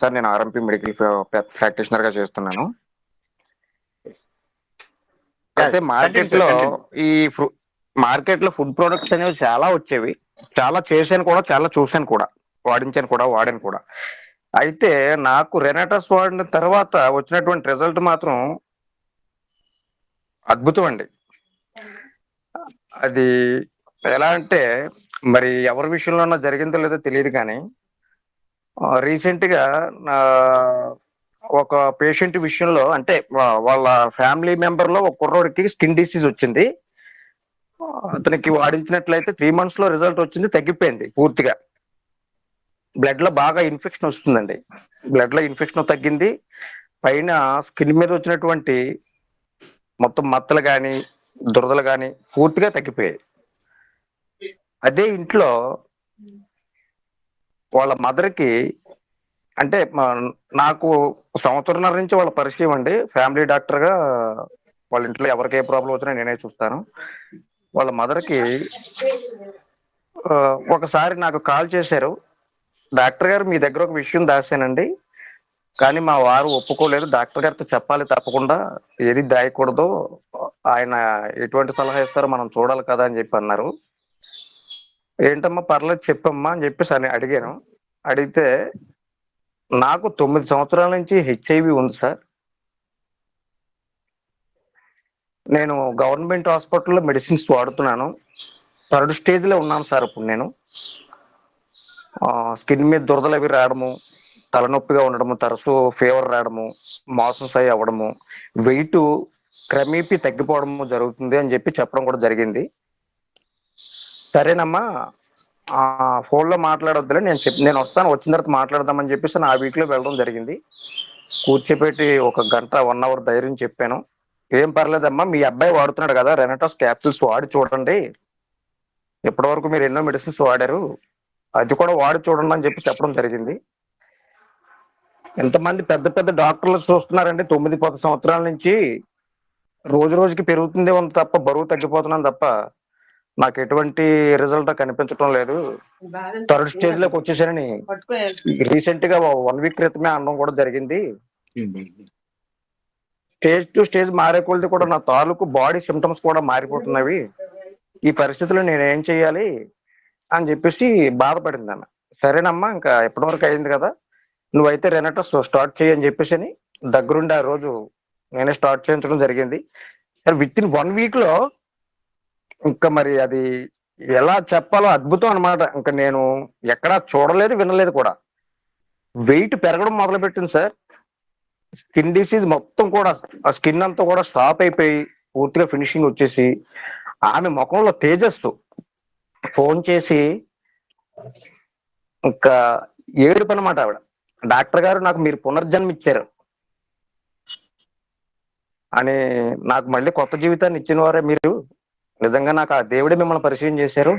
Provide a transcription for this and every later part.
Sir నేను RMP medical practitioner గా చేస్తున్నాను అయితే మార్కెట్ లో ఈ మార్కెట్ లో ఫుడ్ ప్రొడక్ట్స్ అనేవి చాలా వచ్చేవి చాలా చేశాను కూడా చాలా చూశాను కూడా వాడించాను కూడా వాడాను కూడా అయితే నాకు రెనాటస్ వాడిన తర్వాత వచ్చినటువంటి రిజల్ట్ మాత్రం అద్భుతం అండి అది ఎలా అంటే మరి ఎవరి విషయంలో జరిగిందో లేదో తెలియదు కానీ రీసెంట్గా నా ఒక పేషెంట్ విషయంలో అంటే వాళ్ళ ఫ్యామిలీ మెంబర్లో ఒక కుర్రోడికి స్కిన్ డిసీజ్ వచ్చింది అతనికి వాడించినట్లయితే త్రీ మంత్స్లో రిజల్ట్ వచ్చింది తగ్గిపోయింది పూర్తిగా బ్లడ్లో బాగా ఇన్ఫెక్షన్ వస్తుందండి బ్లడ్లో ఇన్ఫెక్షన్ తగ్గింది పైన స్కిన్ మీద వచ్చినటువంటి మొత్తం మత్తలు కానీ దురదలు కానీ పూర్తిగా తగ్గిపోయాయి అదే ఇంట్లో వాళ్ళ మదర్కి అంటే నాకు సంవత్సరంన్నర నుంచి వాళ్ళ పరిచయం అండి ఫ్యామిలీ డాక్టర్గా వాళ్ళ ఇంట్లో ఎవరికి ఏ ప్రాబ్లం వచ్చినా నేనే చూస్తాను వాళ్ళ మదర్కి ఒకసారి నాకు కాల్ చేశారు డాక్టర్ గారు మీ దగ్గర ఒక విషయం దాసానండి కానీ మా వారు ఒప్పుకోలేదు డాక్టర్ గారితో చెప్పాలి తప్పకుండా ఏది దాయకూడదు ఆయన ఎటువంటి సలహా ఇస్తారో మనం చూడాలి కదా అని చెప్పి అన్నారు ఏంటమ్మా పర్లేదు చెప్పమ్మా అని చెప్పేసి అని అడిగాను అడిగితే నాకు తొమ్మిది సంవత్సరాల నుంచి హెచ్ఐవి ఉంది సార్ నేను గవర్నమెంట్ హాస్పిటల్లో మెడిసిన్స్ వాడుతున్నాను థర్డ్ స్టేజ్లో ఉన్నాను సార్ ఇప్పుడు నేను స్కిన్ మీద దురదలు అవి రావడము తలనొప్పిగా ఉండడము తరచు ఫీవర్ రావడము మాసస్ అయి అవ్వడము వెయిట్ క్రమేపీ తగ్గిపోవడము జరుగుతుంది అని చెప్పి చెప్పడం కూడా జరిగింది సరేనమ్మా ఫోన్లో మాట్లాడొద్దులే నేను చెప్పి నేను వస్తాను వచ్చిన తర్వాత మాట్లాడదామని చెప్పేసి నా లో వెళ్ళడం జరిగింది కూర్చోపెట్టి ఒక గంట వన్ అవర్ ధైర్యం చెప్పాను ఏం పర్లేదమ్మా మీ అబ్బాయి వాడుతున్నాడు కదా రెనటాస్ క్యాప్సిల్స్ వాడి చూడండి ఇప్పటివరకు మీరు ఎన్నో మెడిసిన్స్ వాడారు అది కూడా వాడి చూడండి అని చెప్పి చెప్పడం జరిగింది ఎంతమంది పెద్ద పెద్ద డాక్టర్లు చూస్తున్నారండి తొమ్మిది పది సంవత్సరాల నుంచి రోజు రోజుకి పెరుగుతుంది ఉంది తప్ప బరువు తగ్గిపోతున్నాను తప్ప నాకు ఎటువంటి రిజల్ట్ కనిపించడం లేదు థర్డ్ స్టేజ్ లోకి వచ్చేసానని రీసెంట్ గా వన్ వీక్ క్రితమే అనడం కూడా జరిగింది స్టేజ్ టు స్టేజ్ మారే కొలిది కూడా నా తాలూకు బాడీ సిమ్టమ్స్ కూడా మారిపోతున్నవి ఈ పరిస్థితుల్లో నేను ఏం చేయాలి అని చెప్పేసి బాధపడింది అన్న సరేనమ్మా ఇంకా ఎప్పటివరకు అయింది కదా నువ్వైతే రెనటస్ స్టార్ట్ చేయని చెప్పేసి అని దగ్గరుండి ఆ రోజు నేనే స్టార్ట్ చేయించడం జరిగింది విత్ ఇన్ వన్ వీక్ లో ఇంకా మరి అది ఎలా చెప్పాలో అద్భుతం అనమాట ఇంకా నేను ఎక్కడా చూడలేదు వినలేదు కూడా వెయిట్ పెరగడం మొదలుపెట్టింది సార్ స్కిన్ డిసీజ్ మొత్తం కూడా ఆ స్కిన్ అంతా కూడా స్టాప్ అయిపోయి పూర్తిగా ఫినిషింగ్ వచ్చేసి ఆమె ముఖంలో తేజస్సు ఫోన్ చేసి ఇంకా ఏడుపు అనమాట ఆవిడ డాక్టర్ గారు నాకు మీరు పునర్జన్మ ఇచ్చారు అని నాకు మళ్ళీ కొత్త జీవితాన్ని ఇచ్చిన వారే మీరు నిజంగా నాకు ఆ దేవుడే మిమ్మల్ని పరిచయం చేశారు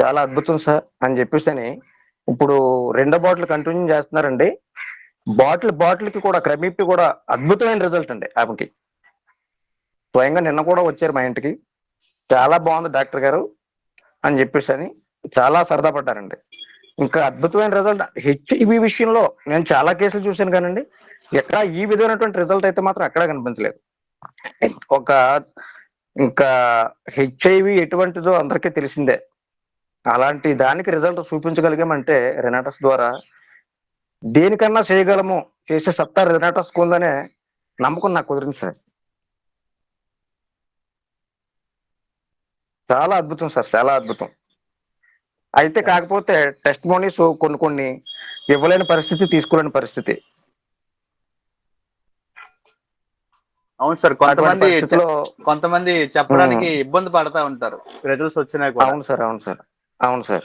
చాలా అద్భుతం సార్ అని చెప్పేసి ఇప్పుడు రెండో బాటిల్ కంటిన్యూ చేస్తున్నారండి బాటిల్ బాటిల్ కి కూడా క్రమీపి కూడా అద్భుతమైన రిజల్ట్ అండి ఆమెకి స్వయంగా నిన్న కూడా వచ్చారు మా ఇంటికి చాలా బాగుంది డాక్టర్ గారు అని చెప్పేసి అని చాలా సరదా పడ్డారండి ఇంకా అద్భుతమైన రిజల్ట్ హెచ్ఈవి విషయంలో నేను చాలా కేసులు చూశాను కానండి ఎక్కడ ఈ విధమైనటువంటి రిజల్ట్ అయితే మాత్రం అక్కడ కనిపించలేదు ఒక ఇంకా హెచ్ఐవి ఎటువంటిదో అందరికీ తెలిసిందే అలాంటి దానికి రిజల్ట్ చూపించగలిగామంటే రెనాటస్ ద్వారా దేనికన్నా చేయగలము చేసే సత్తా రెనాటస్ ఉందనే నమ్మకం నాకు కుదిరింది సార్ చాలా అద్భుతం సార్ చాలా అద్భుతం అయితే కాకపోతే టెస్ట్ మోనీస్ కొన్ని కొన్ని ఇవ్వలేని పరిస్థితి తీసుకోలేని పరిస్థితి అవును సార్ కొంతమంది కొంతమంది చెప్పడానికి ఇబ్బంది పడతా ఉంటారు రిజల్ట్స్ వచ్చినా కూడా అవును సార్ అవును సార్ అవును సార్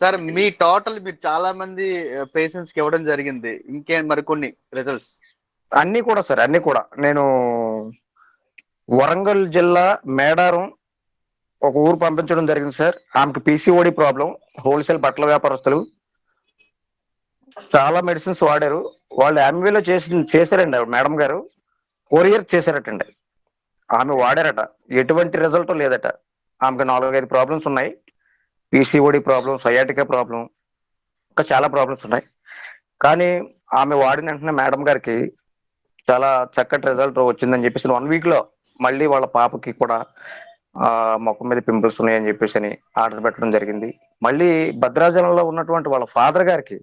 సార్ మీ టోటల్ మీరు చాలా మంది పేషెంట్స్ కి ఇవ్వడం జరిగింది ఇంకేం మరికొన్ని రిజల్ట్స్ అన్ని కూడా సార్ అన్ని కూడా నేను వరంగల్ జిల్లా మేడారం ఒక ఊరు పంపించడం జరిగింది సార్ ఆమెకు పీసీఓడి ప్రాబ్లం హోల్సేల్ బట్టల వ్యాపారస్తులు చాలా మెడిసిన్స్ వాడారు వాళ్ళు ఎంబీలో చేసి చేశారండి మేడం గారు కొరియర్ చేశారటండి ఆమె వాడారట ఎటువంటి రిజల్ట్ లేదట ఆమెకు నాలుగైదు ప్రాబ్లమ్స్ ఉన్నాయి పీసీఓడి ప్రాబ్లం సయాటికా ప్రాబ్లం ఇంకా చాలా ప్రాబ్లమ్స్ ఉన్నాయి కానీ ఆమె వాడిన వెంటనే మేడం గారికి చాలా చక్కటి రిజల్ట్ వచ్చిందని చెప్పేసి వన్ వీక్లో మళ్ళీ వాళ్ళ పాపకి కూడా మొక్క మీద పింపుల్స్ ఉన్నాయని చెప్పేసి అని ఆర్డర్ పెట్టడం జరిగింది మళ్ళీ భద్రాచలంలో ఉన్నటువంటి వాళ్ళ ఫాదర్ గారికి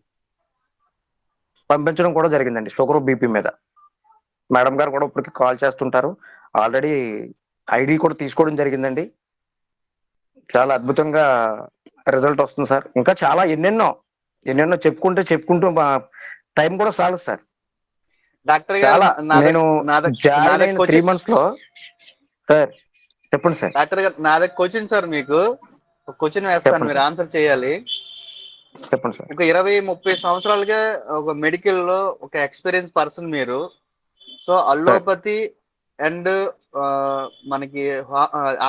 పంపించడం కూడా జరిగిందండి షుగర్ బీపీ మీద మేడం గారు కూడా ఇప్పటికి కాల్ చేస్తుంటారు ఆల్రెడీ ఐడి కూడా తీసుకోవడం జరిగిందండి చాలా అద్భుతంగా రిజల్ట్ వస్తుంది సార్ ఇంకా చాలా ఎన్నెన్నో ఎన్నెన్నో చెప్పుకుంటే చెప్పుకుంటూ టైం కూడా చాలదు సార్ డాక్టర్ గారు నేను త్రీ మంత్స్ లో సార్ చెప్పండి సార్ డాక్టర్ గారు నా దగ్గర క్వశ్చన్ సార్ మీకు క్వశ్చన్ వేస్తాను మీరు ఆన్సర్ చేయాలి చెప్పండి సార్ ఒక ఇరవై ముప్పై సంవత్సరాలుగా ఒక మెడికల్ లో ఒక ఎక్స్పీరియన్స్ పర్సన్ మీరు సో అల్లోపతి అండ్ మనకి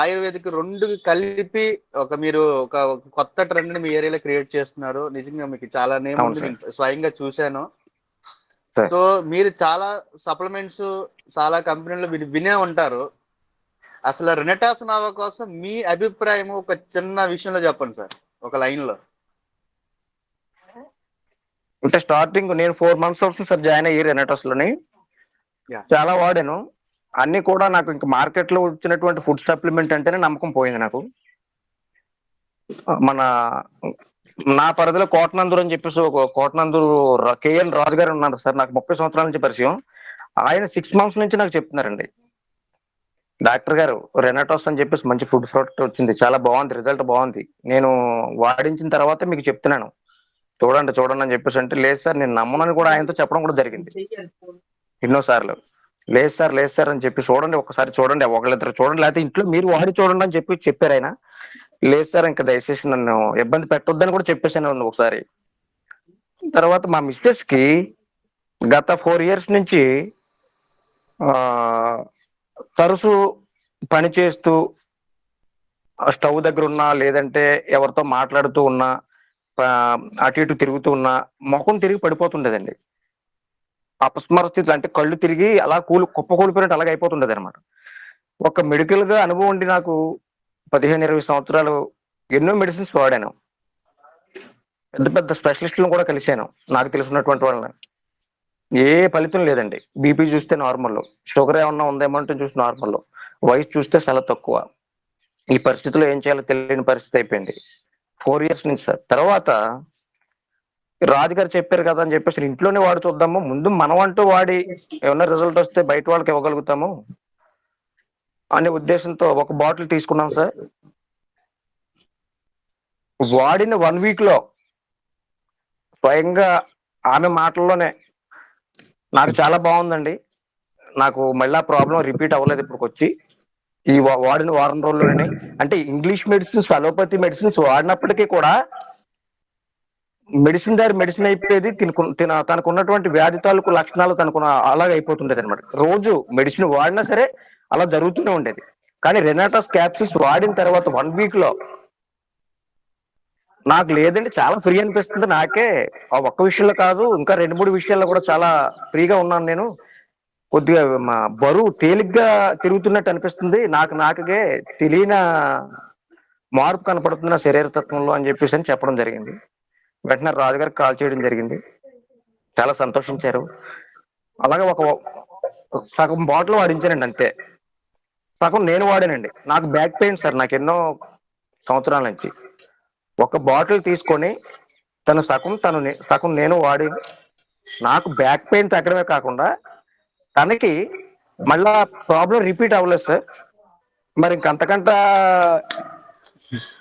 ఆయుర్వేదిక్ రెండు కలిపి ఒక మీరు ఒక కొత్త ట్రెండ్ ని మీ ఏరియాలో క్రియేట్ చేస్తున్నారు నిజంగా మీకు చాలా నేమ్ ఉంది స్వయంగా చూశాను సో మీరు చాలా సప్లిమెంట్స్ చాలా కంపెనీలు వినే ఉంటారు అసలు రెనటాస్ నావా కోసం మీ అభిప్రాయం ఒక చిన్న విషయంలో చెప్పండి సార్ ఒక లైన్ లో అంటే స్టార్టింగ్ నేను ఫోర్ మంత్స్ అవుతుంది సార్ జాయిన్ అయ్యి రెనటోస్ లోని చాలా వాడాను అన్ని కూడా నాకు ఇంకా మార్కెట్ లో వచ్చినటువంటి ఫుడ్ సప్లిమెంట్ అంటేనే నమ్మకం పోయింది నాకు మన నా పరిధిలో కోటనందురు అని చెప్పేసి ఒక కోటనందూరు కేఎన్ రాజు గారు ఉన్నారు సార్ నాకు ముప్పై సంవత్సరాల నుంచి పరిచయం ఆయన సిక్స్ మంత్స్ నుంచి నాకు చెప్తున్నారండి డాక్టర్ గారు రెనటోస్ అని చెప్పేసి మంచి ఫుడ్ ప్రోడక్ట్ వచ్చింది చాలా బాగుంది రిజల్ట్ బాగుంది నేను వాడించిన తర్వాత మీకు చెప్తున్నాను చూడండి చూడండి అని చెప్పేసి అంటే లేదు సార్ నేను నమ్మనని కూడా ఆయనతో చెప్పడం కూడా జరిగింది ఎన్నోసార్లు లేదు సార్ లేదు సార్ అని చెప్పి చూడండి ఒకసారి చూడండి ఒకళ్ళిద్దరు చూడండి లేకపోతే ఇంట్లో మీరు వాడి చూడండి అని చెప్పి చెప్పారు ఆయన లేదు సార్ ఇంకా దయచేసి నన్ను ఇబ్బంది పెట్టొద్దని కూడా చెప్పేసాను ఒకసారి తర్వాత మా మిస్సెస్ కి గత ఫోర్ ఇయర్స్ నుంచి తరచు పని చేస్తూ స్టవ్ దగ్గర ఉన్నా లేదంటే ఎవరితో మాట్లాడుతూ ఉన్నా అటు ఇటు తిరుగుతూ ఉన్న ముఖం తిరిగి పడిపోతుండేదండి అపస్మరస్థితులు అంటే కళ్ళు తిరిగి అలా కూలి కుప్ప కూలిపోయినట్టు అలాగే అయిపోతుండదు అనమాట ఒక మెడికల్ గా అనుభవం ఉండి నాకు పదిహేను ఇరవై సంవత్సరాలు ఎన్నో మెడిసిన్స్ వాడాను పెద్ద పెద్ద స్పెషలిస్టులను కూడా కలిశాను నాకు తెలుసున్నటువంటి వాళ్ళని ఏ ఫలితం లేదండి బీపీ చూస్తే నార్మల్ షుగర్ ఏమన్నా ఉందేమో అంటే చూసి నార్మల్లో వయసు చూస్తే చాలా తక్కువ ఈ పరిస్థితిలో ఏం చేయాలో తెలియని పరిస్థితి అయిపోయింది ఫోర్ ఇయర్స్ నుంచి సార్ తర్వాత రాజుగారు చెప్పారు కదా అని చెప్పేసి ఇంట్లోనే వాడు చూద్దాము ముందు మనం అంటూ వాడి ఏమన్నా రిజల్ట్ వస్తే బయట వాళ్ళకి ఇవ్వగలుగుతాము అనే ఉద్దేశంతో ఒక బాటిల్ తీసుకున్నాం సార్ వాడిన వన్ వీక్ లో స్వయంగా ఆమె మాటల్లోనే నాకు చాలా బాగుందండి నాకు మళ్ళీ ప్రాబ్లం రిపీట్ అవ్వలేదు ఇప్పటికొచ్చి ఈ వాడిన వారం రోజుల్లోనే అంటే ఇంగ్లీష్ మెడిసిన్స్ అలోపతి మెడిసిన్స్ వాడినప్పటికీ కూడా మెడిసిన్ దారి మెడిసిన్ అయిపోయేది తిన తనకు ఉన్నటువంటి వ్యాధి తాలూకు లక్షణాలు తనకు అలాగే అయిపోతుండేది అనమాట రోజు మెడిసిన్ వాడినా సరే అలా జరుగుతూనే ఉండేది కానీ రెనాటస్ క్యాప్సిల్స్ వాడిన తర్వాత వన్ వీక్ లో నాకు లేదండి చాలా ఫ్రీ అనిపిస్తుంది నాకే ఆ ఒక్క విషయంలో కాదు ఇంకా రెండు మూడు విషయాల్లో కూడా చాలా ఫ్రీగా ఉన్నాను నేను కొద్దిగా మా బరువు తేలిగ్గా తిరుగుతున్నట్టు అనిపిస్తుంది నాకు నాకగే తెలియని మార్పు కనపడుతున్న శరీరతత్వంలో అని చెప్పేసి అని చెప్పడం జరిగింది వెంటనే రాజుగారికి కాల్ చేయడం జరిగింది చాలా సంతోషించారు అలాగే ఒక సగం బాటిల్ వాడించానండి అంతే సగం నేను వాడానండి నాకు బ్యాక్ పెయిన్ సార్ నాకు ఎన్నో సంవత్సరాల నుంచి ఒక బాటిల్ తీసుకొని తను సగం తను సగం నేను వాడి నాకు బ్యాక్ పెయిన్ తగ్గడమే కాకుండా తనకి మళ్ళా ప్రాబ్లం రిపీట్ అవ్వలేదు సార్ మరి ఇంకంతకంట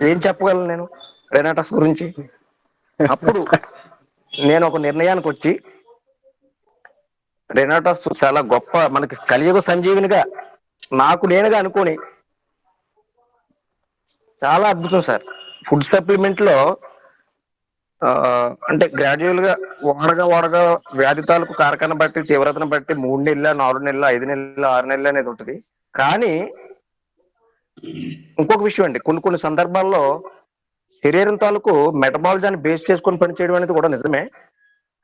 ఏం చెప్పగలను నేను రెనాటస్ గురించి అప్పుడు నేను ఒక నిర్ణయానికి వచ్చి రెనాటస్ చాలా గొప్ప మనకి కలియుగ సంజీవినిగా నాకు నేనుగా అనుకోని చాలా అద్భుతం సార్ ఫుడ్ సప్లిమెంట్లో అంటే గ్రాడ్యువల్ గా వాడగా వాడగా వ్యాధి తాలూకు కారకాన్ని బట్టి తీవ్రతను బట్టి మూడు నెలల నాలుగు నెలల ఐదు నెలల ఆరు నెలలు అనేది ఉంటుంది కానీ ఇంకొక విషయం అండి కొన్ని కొన్ని సందర్భాల్లో శరీరం తాలూకు మెటబాలజాన్ని బేస్ చేసుకొని పనిచేయడం అనేది కూడా నిజమే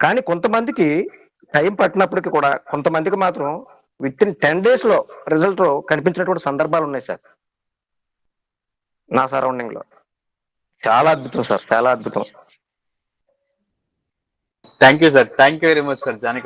కానీ కొంతమందికి టైం పట్టినప్పటికీ కూడా కొంతమందికి మాత్రం విత్ ఇన్ టెన్ డేస్ లో రిజల్ట్ కనిపించినటువంటి సందర్భాలు ఉన్నాయి సార్ నా సరౌండింగ్ లో చాలా అద్భుతం సార్ చాలా అద్భుతం Thank you, sir. Thank you very much, sir. Janaka.